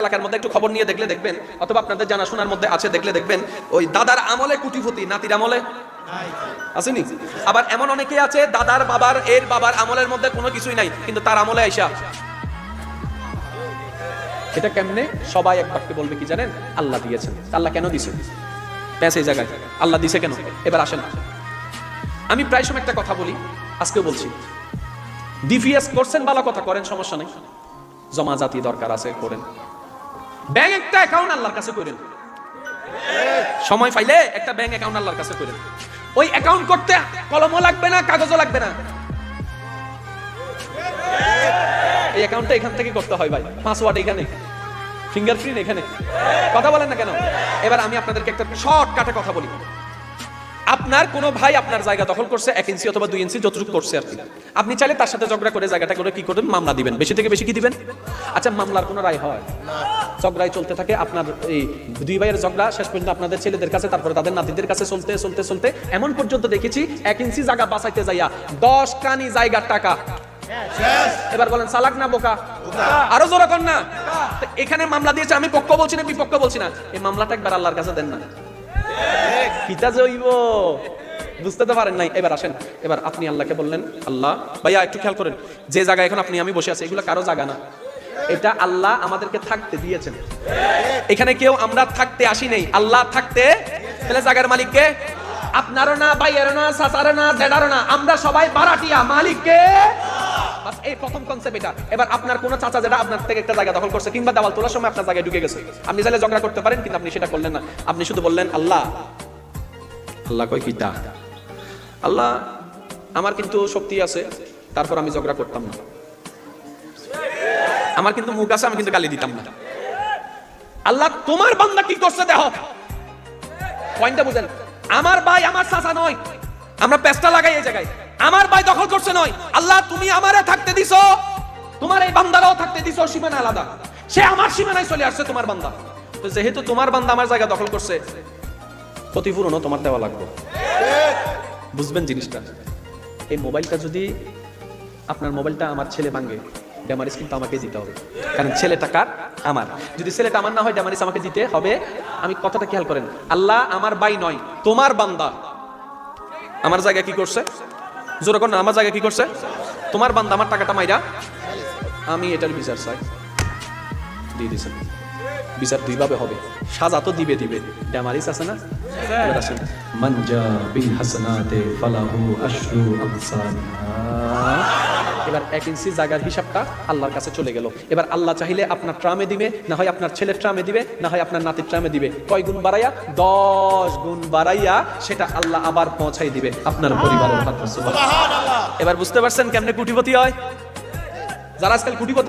এলাকার মধ্যে একটু খবর নিয়ে দেখলে দেখবেন, অথবা আপনাদের জানাশোনার মধ্যে আছে দেখলে দেখবেন, ওই দাদার আমলে কুটিপতি, নাতির আমলে? আসেনি? আবার এমন অনেকে আছে, দাদার বাবার, এর বাবার আমলের মধ্যে কোনো কিছুই নাই, কিন্তু তার আমলে আইসা। এটা কেমনে? সবাই এক বাক্যে বলবে কি জানেন? আল্লাহ দিয়েছেন। আল্লাহ কেন দিছে? ব্যাস এই জায়গায়। আল্লাহ দিছে কেন? এবার আসেন। আমি প্রায় সময় একটা কথা বলি, আজকেও বলছি। ডিভিএস করছেন, ভালো কথা, করেন, সমস্যা নেই। জমা জাতি দরকার আছে, করেন। ব্যাংক একটা অ্যাকাউন্ট আল্লাহর কাছে করেন সময় পাইলে একটা ব্যাংক অ্যাকাউন্ট আল্লাহর কাছে করেন ওই অ্যাকাউন্ট করতে কলমও লাগবে না, কাগজও লাগবে না। এই অ্যাকাউন্টটা এখান থেকে করতে হয় ভাই। পাসওয়ার্ড এখানে। ফিঙ্গারপ্রিন্ট এখানে। কথা বলেন না কেন? এবার আমি আপনাদেরকে একটা শর্টকাটে কথা বলি। আপনার কোনো ভাই আপনার জায়গা দখল করছে এক ইঞ্চি অথবা দুই ইঞ্চি যতটুকু করছে আর কি। আপনি চাইলে তার সাথে ঝগড়া করে জায়গাটা করে কি করবেন? মামলা দিবেন। বেশি থেকে বেশি কি দিবেন? আচ্ছা মামলার কোনো রায় হয়? ঝগড়াই চলতে থাকে আপনার এই দুই ভাইয়ের ঝগড়া শেষ পর্যন্ত আপনাদের ছেলেদের কাছে তারপরে তাদের নাতিদের কাছে চলতে চলতে চলতে। এমন পর্যন্ত দেখেছি এক ইঞ্চি জায়গা বাঁচাইতে যাইয়া দশ কানি জায়গার টাকা। এবার বলেন সালাক না বোকা? আরও জোরে কর না? এখানে মামলা দিয়েছে আমি পক্ষ বলছি না বিপক্ষ বলছি না। এই মামলাটা একবার আল্লাহর কাছে দেন না। পিতা বুঝতে তো পারেন নাই। এবার আসেন। এবার আপনি আল্লাহকে বললেন, আল্লাহ, ভাইয়া, একটু খেয়াল করেন। যে জায়গায় এখন আপনি আমি বসে আছি, এগুলো কারও জায়গা না। এটা আল্লাহ আমাদেরকে থাকতে দিয়েছেন। এখানে কেউ আমরা থাকতে আসি নেই। আল্লাহ থাকতে তাহলে জায়গার মালিককে, আপনারও না, ভাইয়েরও না সাসারও না জেডারও না। আমরা সবাই বারাটিয়া মালিককে বাস, এই প্রথম কনসেপ্ট এটা। এবার আপনার চাচা যেটা আপনার থেকে একটা জায়গা দখল করছে, কিংবা তোলার সময় আপনার জায়গায় ঢুকে গেছে। আপনি চাইলে ঝগড়া করতে পারেন, কিন্তু আপনি সেটা করলেন না। আপনি শুধু বললেন, আল্লাহ। আল্লাহ কিতা আল্লাহ, আমার কিন্তু শক্তি আছে, তারপর আমি ঝগড়া করতাম না। আমার কিন্তু মুখ আছে, আমি কিন্তু গালি দিতাম না। আল্লাহ, তোমার বান্দা কি করছে দেখো। পয়েন্টটা বুঝেন। আমার ভাই, আমার চাচা নয়। আমরা পেস্টা লাগাই এই জায়গায়। আমার ভাই দখল করছে নয়। আল্লাহ, তুমি আমারে থাকতে দিছো। তোমার এই বান্দারাও থাকতে দিছো, সীমানা আলাদা। সে আমার সীমানায় চলে আসছে তোমার বান্দা। তো যেহেতু তোমার বান্দা আমার জায়গা দখল করছে, ক্ষতিপূরণও তোমার দেওয়া লাগবে। বুঝবেন জিনিসটা? এই মোবাইলটা যদি আপনার মোবাইলটা আমার ছেলে ভাঙে ড্যামারিস কিন্তু আমাকে দিতে হবে। কারণ ছেলেটা কার? আমার। যদি ছেলেটা আমার না হয় ড্যামারিস আমাকে দিতে হবে। আমি কথাটা খেয়াল করেন, আল্লাহ আমার বাই নয়, তোমার বান্দা। আমার জায়গা কি করছে? জোর কর আমার জায়গায় কি করছে? তোমার বান্দা আমার টাকাটা মাইরা আমি এটার বিচার চাই। দিয়ে দিয়েছেন বিচার দুইভাবে হবে। সাজা তো দিবে দিবে। ড্যামারিস আছে না? মঞ্জা বিন হাসনাতে ফালাহু আশরু আমসালহা আপনার এক ইঞ্চি জায়গার হিসাবটা আল্লাহর কাছে চলে গেল। এবার আল্লাহ চাহিলে আপনার ট্রামে দিবে না হয় আপনার ছেলের ট্রামে দিবে না হয় আপনার নাতির ট্রামে দিবে। কয় গুণ বাড়াইয়া? দশ গুণ বাড়াইয়া সেটা আল্লাহ আবার পৌঁছাই দিবে আপনার পরিবারের এবার বুঝতে পারছেন কেমনে কুটিপতি হয়? যারা আজকাল কুটিপতি